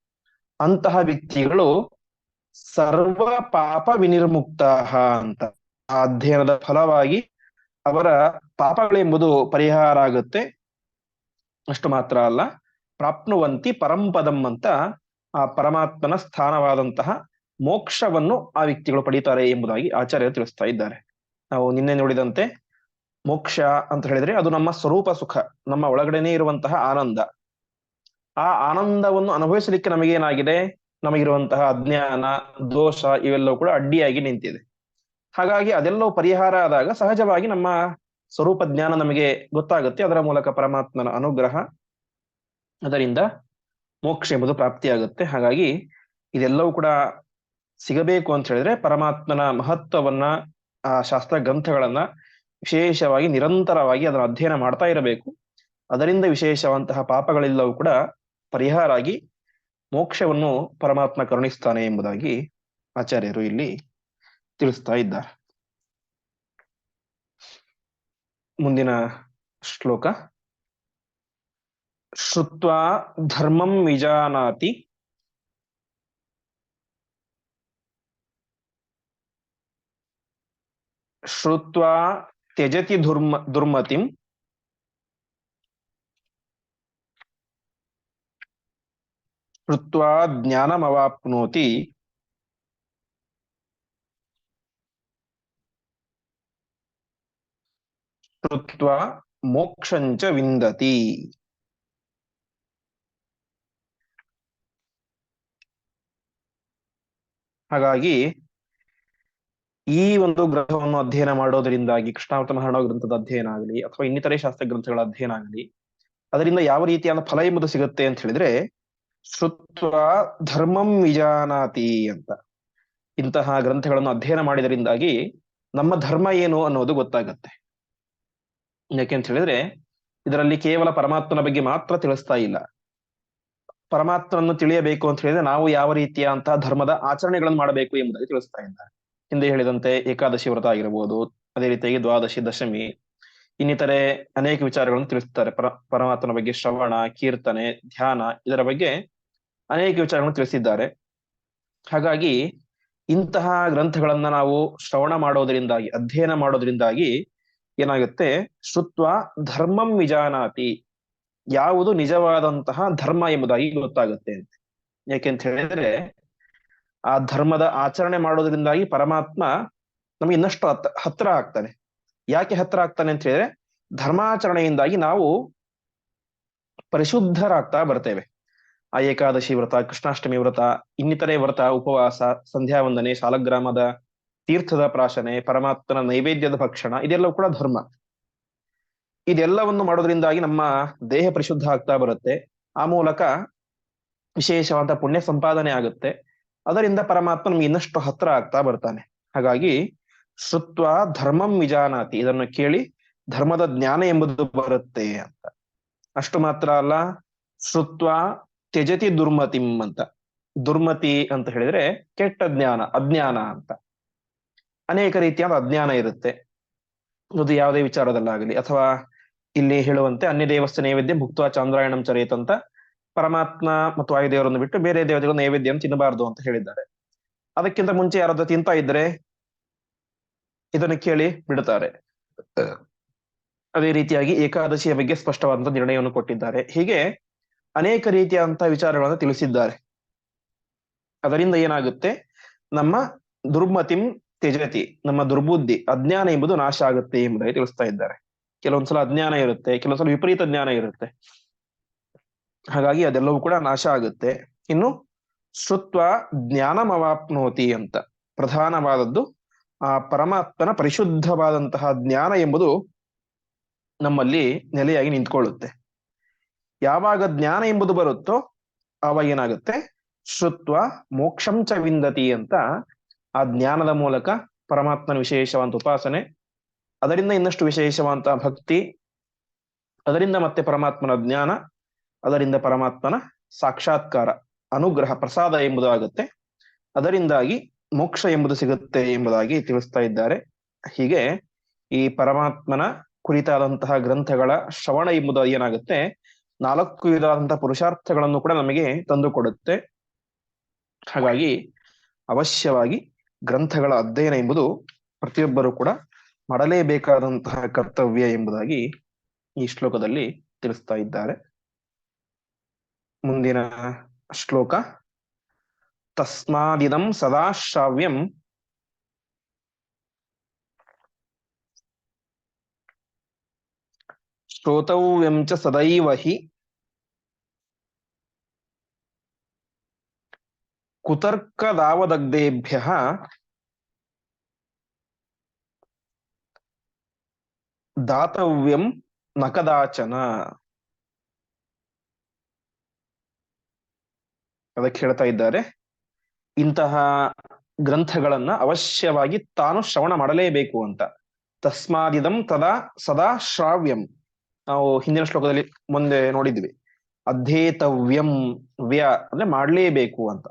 ಅಂತಹ ವ್ಯಕ್ತಿಗಳು ಸರ್ವ ಪಾಪ ವಿನಿರ್ಮುಕ್ತ ಅಂತ. ಆ ಅಧ್ಯಯನದ ಫಲವಾಗಿ ಅವರ ಪಾಪಗಳೆಂಬುದು ಪರಿಹಾರ ಆಗುತ್ತೆ. ಅಷ್ಟು ಮಾತ್ರ ಅಲ್ಲ, ಪ್ರಾಪ್ನುವಂತಿ ಪರಂಪದಂ ಅಂತ ಆ ಪರಮಾತ್ಮನ ಸ್ಥಾನವಾದಂತಹ ಮೋಕ್ಷವನ್ನು ಆ ವ್ಯಕ್ತಿಗಳು ಪಡೀತಾರೆ ಎಂಬುದಾಗಿ ಆಚಾರ್ಯರು ತಿಳಿಸ್ತಾ ಇದ್ದಾರೆ. ನಾವು ನಿನ್ನೆ ನೋಡಿದಂತೆ ಮೋಕ್ಷ ಅಂತ ಹೇಳಿದ್ರೆ ಅದು ನಮ್ಮ ಸ್ವರೂಪ ಸುಖ, ನಮ್ಮ ಒಳಗಡೆನೆ ಇರುವಂತಹ ಆನಂದ. ಆ ಆನಂದವನ್ನು ಅನುಭವಿಸಲಿಕ್ಕೆ ನಮಗೇನಾಗಿದೆ? ನಮಗಿರುವಂತಹ ಅಜ್ಞಾನ, ದೋಷ ಇವೆಲ್ಲವೂ ಕೂಡ ಅಡ್ಡಿಯಾಗಿ ನಿಂತಿದೆ. ಹಾಗಾಗಿ ಅದೆಲ್ಲವೂ ಪರಿಹಾರ ಆದಾಗ ಸಹಜವಾಗಿ ನಮ್ಮ ಸ್ವರೂಪ ಜ್ಞಾನ ನಮಗೆ ಗೊತ್ತಾಗುತ್ತೆ. ಅದರ ಮೂಲಕ ಪರಮಾತ್ಮನ ಅನುಗ್ರಹ ಅದರಿಂದ ಮೋಕ್ಷ ಎಂಬುದು ಪ್ರಾಪ್ತಿಯಾಗುತ್ತೆ. ಹಾಗಾಗಿ ಇದೆಲ್ಲವೂ ಕೂಡ ಸಿಗಬೇಕು ಅಂತ ಹೇಳಿದ್ರೆ ಪರಮಾತ್ಮನ ಮಹತ್ವವನ್ನ ಆ ಶಾಸ್ತ್ರ ಗ್ರಂಥಗಳನ್ನ ವಿಶೇಷವಾಗಿ ನಿರಂತರವಾಗಿ ಅದನ್ನು ಅಧ್ಯಯನ ಮಾಡ್ತಾ ಇರಬೇಕು. ಅದರಿಂದ ವಿಶೇಷವಂತಹ ಪಾಪಗಳೆಲ್ಲವೂ ಕೂಡ ಪರಿಹಾರ ಆಗಿ ಮೋಕ್ಷವನ್ನು ಪರಮಾತ್ಮ ಕರುಣಿಸ್ತಾನೆ ಎಂಬುದಾಗಿ ಆಚಾರ್ಯರು ಇಲ್ಲಿ ತಿಳಿಸ್ತಾ ಇದ್ದಾರೆ. ಮುಂದಿನ ಶ್ಲೋಕ. ಶ್ರುತ್ವಾ ಧರ್ಮಂ ವಿಜಾನಾತಿ ಶ್ರುತ್ವಾ ತ್ಯಜತಿ ದುರ್ಮ ದುರ್ಮತಿಂ ಶ್ರುತ್ವಾ ಜ್ಞಾನಮವಾಪ್ನೋತಿ ಶ್ರುತ್ವಾ ಮೋಕ್ಷಂಚ ವಿಂದತಿ ಹಾಗಾಗಿ ಈ ಒಂದು ಗ್ರಂಥವನ್ನು ಅಧ್ಯಯನ ಮಾಡೋದರಿಂದಾಗಿ ಕೃಷ್ಣಾವತ ಮಹಾರಾಣ ಗ್ರಂಥದ ಅಧ್ಯಯನ ಆಗಲಿ ಅಥವಾ ಇನ್ನಿತರೆ ಶಾಸ್ತ್ರ ಗ್ರಂಥಗಳ ಅಧ್ಯಯನ ಆಗಲಿ, ಅದರಿಂದ ಯಾವ ರೀತಿಯಾದ ಫಲ ಎಂಬುದು ಸಿಗುತ್ತೆ ಅಂತ ಹೇಳಿದ್ರೆ, ಶ್ರುತ್ವ ಧರ್ಮಂ ವಿಜಾನಾತಿ ಅಂತ ಇಂತಹ ಗ್ರಂಥಗಳನ್ನು ಅಧ್ಯಯನ ಮಾಡಿದರಿಂದಾಗಿ ನಮ್ಮ ಧರ್ಮ ಏನು ಅನ್ನೋದು ಗೊತ್ತಾಗತ್ತೆ. ಯಾಕೆ ಅಂತ ಹೇಳಿದ್ರೆ, ಇದರಲ್ಲಿ ಕೇವಲ ಪರಮಾತ್ಮನ ಬಗ್ಗೆ ಮಾತ್ರ ತಿಳಿಸ್ತಾ ಇಲ್ಲ. ಪರಮಾತ್ಮನನ್ನು ತಿಳಿಯಬೇಕು ಅಂತ ಹೇಳಿದ್ರೆ ನಾವು ಯಾವ ರೀತಿಯ ಅಂತಹ ಧರ್ಮದ ಆಚರಣೆಗಳನ್ನು ಮಾಡಬೇಕು ಎಂಬುದಾಗಿ ತಿಳಿಸ್ತಾ ಇದ್ದಾರೆ ಹಿಂದೆ ಹೇಳಿದಂತೆ ಏಕಾದಶಿ ವ್ರತ ಆಗಿರಬಹುದು ಅದೇ ರೀತಿಯಾಗಿ ದ್ವಾದಶಿ, ದಶಮಿ, ಇನ್ನಿತರೆ ಅನೇಕ ವಿಚಾರಗಳನ್ನು ತಿಳಿಸುತ್ತಾರೆ ಪರ, ಪರಮಾತ್ಮನ ಬಗ್ಗೆ ಶ್ರವಣ, ಕೀರ್ತನೆ, ಧ್ಯಾನ ಇದರ ಬಗ್ಗೆ ಅನೇಕ ವಿಚಾರಗಳನ್ನು ತಿಳಿಸಿದ್ದಾರೆ. ಹಾಗಾಗಿ ಇಂತಹ ಗ್ರಂಥಗಳನ್ನ ನಾವು ಶ್ರವಣ ಮಾಡೋದರಿಂದಾಗಿ, ಅಧ್ಯಯನ ಮಾಡೋದ್ರಿಂದಾಗಿ ಏನಾಗುತ್ತೆ? ಶ್ರುತ್ವ ಧರ್ಮಂ ವಿಜಾನಾತಿ. ಯಾವುದು ನಿಜವಾದಂತಹ ಧರ್ಮ ಎಂಬುದಾಗಿ ಗೊತ್ತಾಗುತ್ತೆ ಅಂತ. ಯಾಕೆಂತ ಹೇಳಿದ್ರೆ ಆ ಧರ್ಮದ ಆಚರಣೆ ಮಾಡೋದ್ರಿಂದಾಗಿ ಪರಮಾತ್ಮ ನಮ್ಗೆ ಇನ್ನಷ್ಟು ಹತ್ ಹತ್ರ ಆಗ್ತಾನೆ. ಯಾಕೆ ಹತ್ರ ಆಗ್ತಾನೆ ಅಂತ ಹೇಳಿದ್ರೆ, ಧರ್ಮಾಚರಣೆಯಿಂದಾಗಿ ನಾವು ಪರಿಶುದ್ಧರಾಗ್ತಾ ಬರ್ತೇವೆ. ಆ ಏಕಾದಶಿ ವ್ರತ, ಕೃಷ್ಣಾಷ್ಟಮಿ ವ್ರತ, ಇನ್ನಿತರೆ ವ್ರತ, ಉಪವಾಸ ಸಂಧ್ಯಾ ವಂದನೆ ಶಾಲಗ್ರಾಮದ ತೀರ್ಥದ ಪ್ರಾಶನೆ, ಪರಮಾತ್ಮನ ನೈವೇದ್ಯದ ಭಕ್ಷಣ, ಇದೆಲ್ಲವೂ ಕೂಡ ಧರ್ಮ. ಇದೆಲ್ಲವನ್ನು ಮಾಡೋದ್ರಿಂದಾಗಿ ನಮ್ಮ ದೇಹ ಪರಿಶುದ್ಧ ಆಗ್ತಾ ಬರುತ್ತೆ. ಆ ಮೂಲಕ ವಿಶೇಷವಾದ ಪುಣ್ಯ ಸಂಪಾದನೆ ಆಗುತ್ತೆ. ಅದರಿಂದ ಪರಮಾತ್ಮ ನಮ್ಗೆ ಇನ್ನಷ್ಟು ಹತ್ರ ಆಗ್ತಾ ಬರ್ತಾನೆ. ಹಾಗಾಗಿ ಶ್ರುತ್ವ ಧರ್ಮಂ ವಿಜಾನಾತಿ. ಇದನ್ನು ಕೇಳಿ ಧರ್ಮದ ಜ್ಞಾನ ಎಂಬುದು ಬರುತ್ತೆ ಅಂತ. ಅಷ್ಟು ಮಾತ್ರ ಅಲ್ಲ ಶ್ರುತ್ವ ತ್ಯಜತಿ ದುರ್ಮತಿಂ ಅಂತ. ದುರ್ಮತಿ ಅಂತ ಹೇಳಿದ್ರೆ ಕೆಟ್ಟ ಜ್ಞಾನ, ಅಜ್ಞಾನ ಅಂತ. ಅನೇಕ ರೀತಿಯಾದ ಅಜ್ಞಾನ ಇರುತ್ತೆ. ಅದು ಯಾವುದೇ ವಿಚಾರದಲ್ಲಾಗಲಿ. ಅಥವಾ ಇಲ್ಲಿ ಹೇಳುವಂತೆ ಅನ್ಯ ದೇವಸ್ಥ ನೈವೇದ್ಯ ಭುಕ್ತ ಚಾಂದ್ರಾಯಣಂ ಚರೇತ್ ಅಂತ ಪರಮಾತ್ಮ ಮತ್ತು ವಾಯುದೇವರನ್ನು ಬಿಟ್ಟು ಬೇರೆ ದೇವತೆಗಳ ನೈವೇದ್ಯವನ್ನು ತಿನ್ನಬಾರದು ಅಂತ ಹೇಳಿದ್ದಾರೆ. ಅದಕ್ಕಿಂತ ಮುಂಚೆ ಯಾರಾದ್ರೂ ತಿಂತಾ ಇದ್ರೆ ಇದನ್ನು ಕೇಳಿ ಬಿಡುತ್ತಾರೆ ಅದೇ ರೀತಿಯಾಗಿ ಏಕಾದಶಿಯ ಬಗ್ಗೆ ಸ್ಪಷ್ಟವಾದಂತಹ ನಿರ್ಣಯವನ್ನು ಕೊಟ್ಟಿದ್ದಾರೆ. ಹೀಗೆ ಅನೇಕ ರೀತಿಯಾದಂತಹ ವಿಚಾರಗಳನ್ನು ತಿಳಿಸಿದ್ದಾರೆ. ಅದರಿಂದ ಏನಾಗುತ್ತೆ? ನಮ್ಮ ದುರ್ಮತಿಂ ತ್ಯಜತಿ, ನಮ್ಮ ದುರ್ಬುದ್ಧಿ, ಅಜ್ಞಾನ ಎಂಬುದು ನಾಶ ಆಗುತ್ತೆ ಎಂಬುದಾಗಿ ತಿಳಿಸ್ತಾ ಇದ್ದಾರೆ. ಕೆಲವೊಂದ್ಸಲ ಅಜ್ಞಾನ ಇರುತ್ತೆ, ಕೆಲವೊಂದ್ಸಲ ವಿಪರೀತ ಜ್ಞಾನ ಇರುತ್ತೆ. ಹಾಗಾಗಿ ಅದೆಲ್ಲವೂ ಕೂಡ ನಾಶ ಆಗುತ್ತೆ. ಇನ್ನು ಶ್ರುತ್ವ ಜ್ಞಾನಮವಾಪ್ನೋತಿ ಅಂತ ಪ್ರಧಾನವಾದದ್ದು, ಆ ಪರಮಾತ್ಮನ ಪರಿಶುದ್ಧವಾದಂತಹ ಜ್ಞಾನ ಎಂಬುದು ನಮ್ಮಲ್ಲಿ ನೆಲೆಯಾಗಿ ನಿಂತ್ಕೊಳ್ಳುತ್ತೆ. ಯಾವಾಗ ಜ್ಞಾನ ಎಂಬುದು ಬರುತ್ತೋ ಆವಾಗ ಏನಾಗುತ್ತೆ? ಶ್ರುತ್ವ ಮೋಕ್ಷಂಚ ವಿಂದತಿ ಅಂತ ಆ ಜ್ಞಾನದ ಮೂಲಕ ಪರಮಾತ್ಮನ ವಿಶೇಷವಾದ ಉಪಾಸನೆ, ಅದರಿಂದ ಇನ್ನಷ್ಟು ವಿಶೇಷವಾದಂತಹ ಭಕ್ತಿ, ಅದರಿಂದ ಮತ್ತೆ ಪರಮಾತ್ಮನ ಜ್ಞಾನ ಅದರಿಂದ ಪರಮಾತ್ಮನ ಸಾಕ್ಷಾತ್ಕಾರ, ಅನುಗ್ರಹ, ಪ್ರಸಾದ ಎಂಬುದು ಆಗುತ್ತೆ ಅದರಿಂದಾಗಿ ಮೋಕ್ಷ ಎಂಬುದು ಸಿಗುತ್ತೆ ಎಂಬುದಾಗಿ ತಿಳಿಸ್ತಾ ಇದ್ದಾರೆ. ಹೀಗೆ ಈ ಪರಮಾತ್ಮನ ಕುರಿತಾದಂತಹ ಗ್ರಂಥಗಳ ಶ್ರವಣ ಎಂಬುದು ಏನಾಗುತ್ತೆ? ನಾಲ್ಕು ವಿಧವಾದಂತಹ ಪುರುಷಾರ್ಥಗಳನ್ನು ಕೂಡ ನಮಗೆ ತಂದು ಕೊಡುತ್ತೆ. ಹಾಗಾಗಿ ಅವಶ್ಯವಾಗಿ ಗ್ರಂಥಗಳ ಅಧ್ಯಯನ ಎಂಬುದು ಪ್ರತಿಯೊಬ್ಬರೂ ಕೂಡ ಮಾಡಲೇಬೇಕಾದಂತಹ ಕರ್ತವ್ಯ ಎಂಬುದಾಗಿ ಈ ಶ್ಲೋಕದಲ್ಲಿ ತಿಳಿಸ್ತಾ ಇದ್ದಾರೆ. ಮುಂದಿನ ಶ್ಲೋಕ. ತಸ್ಮಾದಿದಂ ಸದಾ ಶ್ರಾವ್ಯಂ ಶ್ರೋತವ್ಯಂ ಚ ಸದೈವ ಹಿ. ಕುತರ್ಕದಾವದಗ್ಧೇಭ್ಯ. ದಾತವ್ಯಂ ನ ಕದಾಚನ. ಅದಕ್ಕೆ ಹೇಳ್ತಾ ಇದ್ದಾರೆ. ಇಂತಹ ಗ್ರಂಥಗಳನ್ನ ಅವಶ್ಯವಾಗಿ ತಾನು ಶ್ರವಣ ಮಾಡಲೇಬೇಕು ಅಂತ. ತಸ್ಮಾದಿದಂ ತದಾ ಸದಾ ಶ್ರಾವ್ಯಂ. ನಾವು ಹಿಂದಿನ ಶ್ಲೋಕದಲ್ಲಿ ಮುಂದೆ ನೋಡಿದ್ವಿ. ಅಧ್ಯೇತವ್ಯಂ ವ್ಯ ಅಂದ್ರೆ ಮಾಡಲೇಬೇಕು ಅಂತ.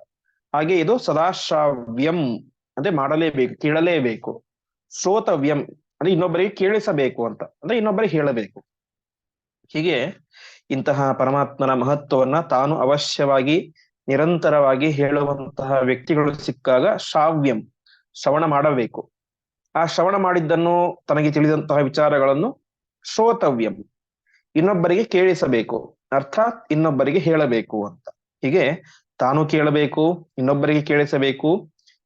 ಹಾಗೆ ಇದು ಸದಾ ಶ್ರಾವ್ಯಂ ಅಂದ್ರೆ ಮಾಡಲೇಬೇಕು, ಕೇಳಲೇಬೇಕು. ಶ್ರೋತವ್ಯಂ ಅಂದ್ರೆ ಇನ್ನೊಬ್ಬರಿಗೆ ಕೇಳಿಸಬೇಕು ಅಂತ. ಅಂದ್ರೆ ಇನ್ನೊಬ್ಬರಿಗೆ ಹೇಳಬೇಕು. ಹೀಗೆ ಇಂತಹ ಪರಮಾತ್ಮನ ಮಹತ್ವವನ್ನ ತಾನು ಅವಶ್ಯವಾಗಿ ನಿರಂತರವಾಗಿ ಹೇಳುವಂತಹ ವ್ಯಕ್ತಿಗಳು ಸಿಕ್ಕಾಗ ಶ್ರಾವ್ಯಂ, ಶ್ರವಣ ಮಾಡಬೇಕು. ಆ ಶ್ರವಣ ಮಾಡಿದ್ದನ್ನು ತನಗೆ ತಿಳಿದಂತಹ ವಿಚಾರಗಳನ್ನು ಶ್ರೋತವ್ಯಂ, ಇನ್ನೊಬ್ಬರಿಗೆ ಕೇಳಿಸಬೇಕು. ಅರ್ಥಾತ್ ಇನ್ನೊಬ್ಬರಿಗೆ ಹೇಳಬೇಕು ಅಂತ. ಹೀಗೆ ತಾನು ಕೇಳಬೇಕು, ಇನ್ನೊಬ್ಬರಿಗೆ ಕೇಳಿಸಬೇಕು.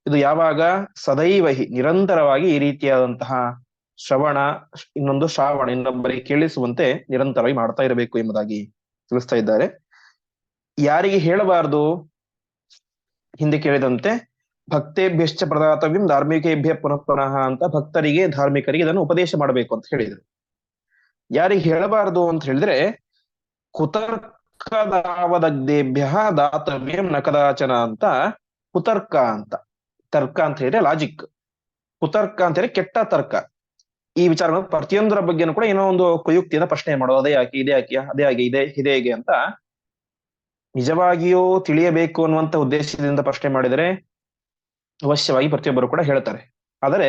ಇದು ಯಾವಾಗ ಸದೈವಹಿ ನಿರಂತರವಾಗಿ ಈ ರೀತಿಯಾದಂತಹ ಶ್ರವಣ, ಇನ್ನೊಂದು ಶ್ರಾವಣ, ಇನ್ನೊಬ್ಬರಿಗೆ ಕೇಳಿಸುವಂತೆ ನಿರಂತರವಾಗಿ ಮಾಡ್ತಾ ಇರಬೇಕು ಎಂಬುದಾಗಿ ತಿಳಿಸ್ತಾ ಇದ್ದಾರೆ. ಯಾರಿಗೆ ಹೇಳಬಾರದು? ಹಿಂದೆ ಕೇಳಿದಂತೆ, ಭಕ್ತೇಭ್ಯಶ್ಚ ಪ್ರದಾತವ್ಯಂ ಧಾರ್ಮಿಕೇಭ್ಯ ಪುನಃ ಪುನಃ ಅಂತ ಭಕ್ತರಿಗೆ, ಧಾರ್ಮಿಕರಿಗೆ ಇದನ್ನು ಉಪದೇಶ ಮಾಡಬೇಕು ಅಂತ ಹೇಳಿದರು. ಯಾರಿಗೆ ಹೇಳಬಾರದು ಅಂತ ಹೇಳಿದ್ರೆ ಕುತರ್ಕದಾವದಗ್ಧೇಭ್ಯ ದಾತವ್ಯಂ ನಕದಾಚನ ಕದಾಚನ ಅಂತ, ಕುತರ್ಕ ಅಂತ. ತರ್ಕ ಅಂತ ಹೇಳಿದ್ರೆ ಲಾಜಿಕ್ ಕುತರ್ಕ ಅಂತ ಹೇಳಿ ಕೆಟ್ಟ ತರ್ಕ. ಈ ವಿಚಾರ ಪ್ರತಿಯೊಂದರ ಬಗ್ಗೆನೂ ಕೂಡ ಏನೋ ಒಂದು ಕುಯುಕ್ತಿಯಿಂದ ಪ್ರಶ್ನೆ ಮಾಡೋದು, ಅದೇ ಯಾಕೆ ಇದೇ ಯಾಕೆ ಅದೇ ಹಾಗೆ, ಇದೆ ಇದೇ ಹೇಗೆ ಅಂತ ನಿಜವಾಗಿಯೂ ತಿಳಿಯಬೇಕು ಅನ್ನುವಂತ ಉದ್ದೇಶದಿಂದ ಪ್ರಶ್ನೆ ಮಾಡಿದರೆ ಅವಶ್ಯವಾಗಿ ಪ್ರತಿಯೊಬ್ಬರು ಕೂಡ ಹೇಳ್ತಾರೆ. ಆದರೆ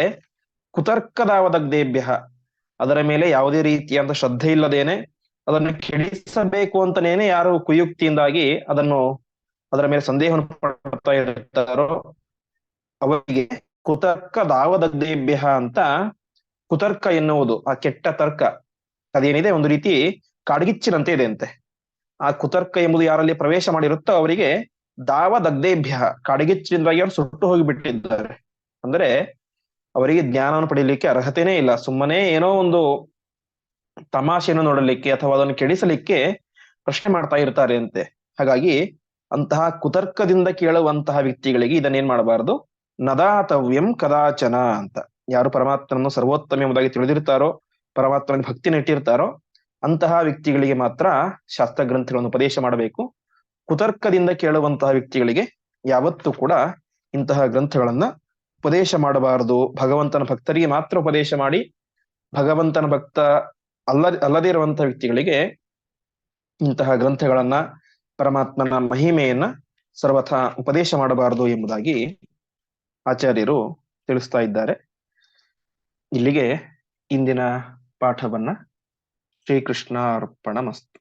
ಕುತರ್ಕದಾವದಗ್ಧೇಭ್ಯ ಅದರ ಮೇಲೆ ಯಾವುದೇ ರೀತಿಯಾದ ಶ್ರದ್ಧೆ ಇಲ್ಲದೇನೆ ಅದನ್ನು ಕೆಡಿಸಬೇಕು ಅಂತನೇನೆ ಯಾರು ಕುಯುಕ್ತಿಯಿಂದಾಗಿ ಅದನ್ನು ಅದರ ಮೇಲೆ ಸಂದೇಹವನ್ನು ಪಡ್ತಾ ಇರ್ತಾರೋ ಅವರಿಗೆ ಕುತರ್ಕ ದಾವದಗ್ಧೇಭ್ಯ ಅಂತ ಕುತರ್ಕ ಎನ್ನುವುದು, ಆ ಕೆಟ್ಟ ತರ್ಕ, ಅದೇನಿದೆ? ಒಂದು ರೀತಿ ಕಾಡ್ಗಿಚ್ಚಿನಂತೆ ಇದೆ ಅಂತೆ. ಆ ಕುತರ್ಕ ಎಂಬುದು ಯಾರಲ್ಲಿ ಪ್ರವೇಶ ಮಾಡಿರುತ್ತೋ ಅವರಿಗೆ ದಾವ ದಗ್ಧೇಭ್ಯ ಕಾಡಿಗಿಚ್ಚಿನಿಂದಾಗಿ ಅವರು ಸುಟ್ಟು ಹೋಗಿಬಿಟ್ಟಿದ್ದಾರೆ. ಅಂದ್ರೆ ಅವರಿಗೆ ಜ್ಞಾನವನ್ನು ಪಡೆಯಲಿಕ್ಕೆ ಅರ್ಹತೆನೇ ಇಲ್ಲ. ಸುಮ್ಮನೆ ಏನೋ ಒಂದು ತಮಾಷೆಯನ್ನು ನೋಡಲಿಕ್ಕೆ ಅಥವಾ ಅದನ್ನು ಕೆಡಿಸಲಿಕ್ಕೆ ಪ್ರಶ್ನೆ ಮಾಡ್ತಾ ಇರ್ತಾರೆ ಅಂತೆ. ಹಾಗಾಗಿ ಅಂತಹ ಕುತರ್ಕದಿಂದ ಕೇಳುವಂತಹ ವ್ಯಕ್ತಿಗಳಿಗೆ ಇದನ್ನೇನ್ ಮಾಡಬಾರದು? ನದಾತವ್ಯಂ ಕದಾಚನ ಅಂತ. ಯಾರು ಪರಮಾತ್ಮನನ್ನು ಸರ್ವೋತ್ತಮ ಎಂಬುದಾಗಿ ತಿಳಿದಿರ್ತಾರೋ ಪರಮಾತ್ಮನ ಭಕ್ತಿ ಇಟ್ಟಿರ್ತಾರೋ ಅಂತಹ ವ್ಯಕ್ತಿಗಳಿಗೆ ಮಾತ್ರ ಶಾಸ್ತ್ರ ಗ್ರಂಥಗಳನ್ನು ಉಪದೇಶ ಮಾಡಬೇಕು. ಕುತರ್ಕದಿಂದ ಕೇಳುವಂತಹ ವ್ಯಕ್ತಿಗಳಿಗೆ ಯಾವತ್ತೂ ಕೂಡ ಇಂತಹ ಗ್ರಂಥಗಳನ್ನ ಉಪದೇಶ ಮಾಡಬಾರದು. ಭಗವಂತನ ಭಕ್ತರಿಗೆ ಮಾತ್ರ ಉಪದೇಶ ಮಾಡಿ, ಭಗವಂತನ ಭಕ್ತ ಅಲ್ಲ ಅಲ್ಲದೇ ಇರುವಂತಹ ವ್ಯಕ್ತಿಗಳಿಗೆ ಇಂತಹ ಗ್ರಂಥಗಳನ್ನ, ಪರಮಾತ್ಮನ ಮಹಿಮೆಯನ್ನ ಸರ್ವಥ ಉಪದೇಶ ಮಾಡಬಾರದು ಎಂಬುದಾಗಿ ಆಚಾರ್ಯರು ತಿಳಿಸ್ತಾ ಇದ್ದಾರೆ. ಇಲ್ಲಿಗೆ ಇಂದಿನ ಪಾಠವನ್ನ శ్రీకృష్ణార్పణమస్తు